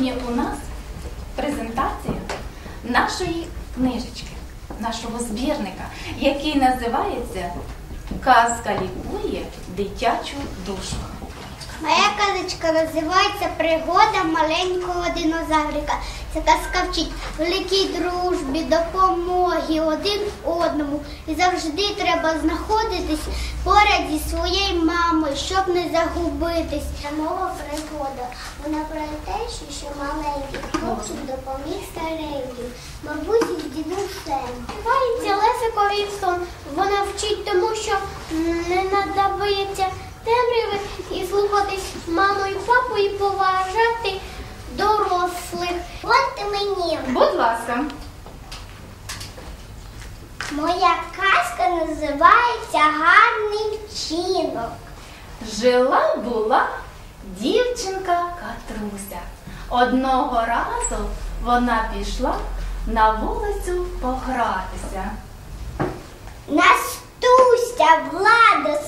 Сьогодні у нас презентація нашої книжечки, нашого збірника, який називається Казка лікує дитячу душу. Моя казочка називається Пригода маленького динозаврика. Ця казка вчить великій дружбі, допомоги один одному. І завжди треба знаходитись поряд зі своєю мамою, щоб не загубитись. Мова пригода. Вона про те, що маленький хлопчик допоміг стареньким, бабусі з дідусем. Називається Лесико Вінсон. Вона вчить тому, що не боятися темряви і слухатись маму і папу і поважати дорослих. От мені. Будь ласка, Моя казка називається Гарний вчинок. жила була дівчинка Катруся. Одного разу вона пішла на вулицю погратися. Настуся, Влада,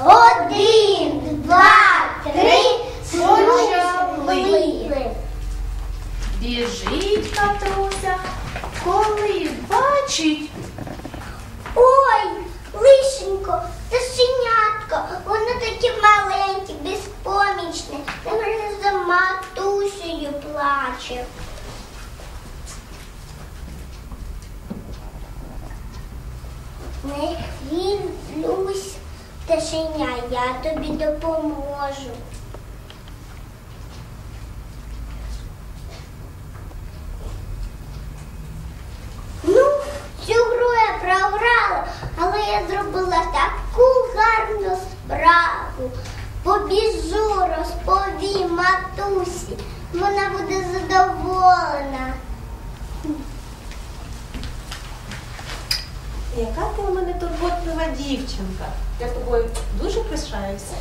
один, два, три, Почали. Біжить Катруся, коли бачить, Ой, лишенько, пташенятко, воно таке маленьке, безпомічне, не за матусею плаче. Не хвилюсь, пташеня, я тобі допоможу. Ну, цю гру я програла, але я зробила таку гарну справу. Побіжу, розповім матусі. Вона буде задоволена. Яка ти у мене турботлива дівчинка? Я тобою дуже пишаюся.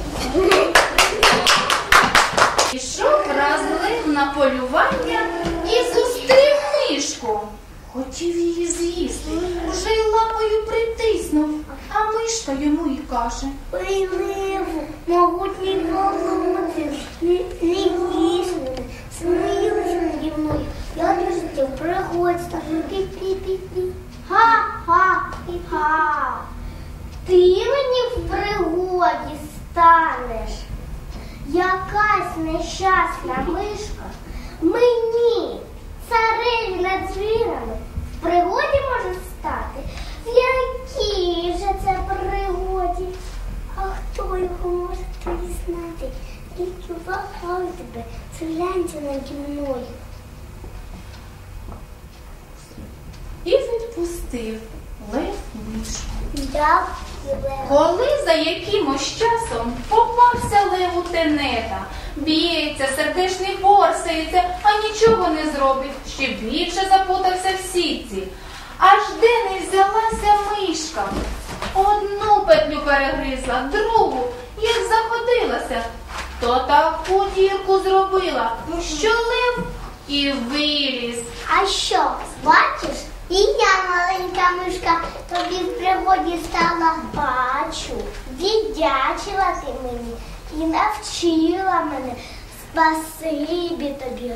пішов разлив на полювання і зустрів мишку. Хотів її з'їсти, уже й лапою притиснув, а мишка йому й каже. Пиливу, могутній володі, не їсти, сміюся наді мною. Я до життя пригодства. Пі-пі-пі-пі. Ха-ха-ха. Ти мені в пригоді станеш. Якась нещасна мишка мені, цареві над звірами, в пригоді може стати. В якій же це пригоді? А хто його може тобі знати? Тільки вахаю тебе, глянься наді мною. І відпустив лев мишку. Лео. Коли за якимось часом попався леву тенета, б'ється, сердешний борсається, а нічого не зробить, ще більше запутався в сітці. Аж де не взялася мишка. Одну петлю перегризла, другу, як заходилася, то таку дірку зробила, що лев і виліз. А що, бачиш? І я, маленька мишка, тобі в пригоді стала бачу. Віддячила ти мені і навчила мене. Спасибі тобі.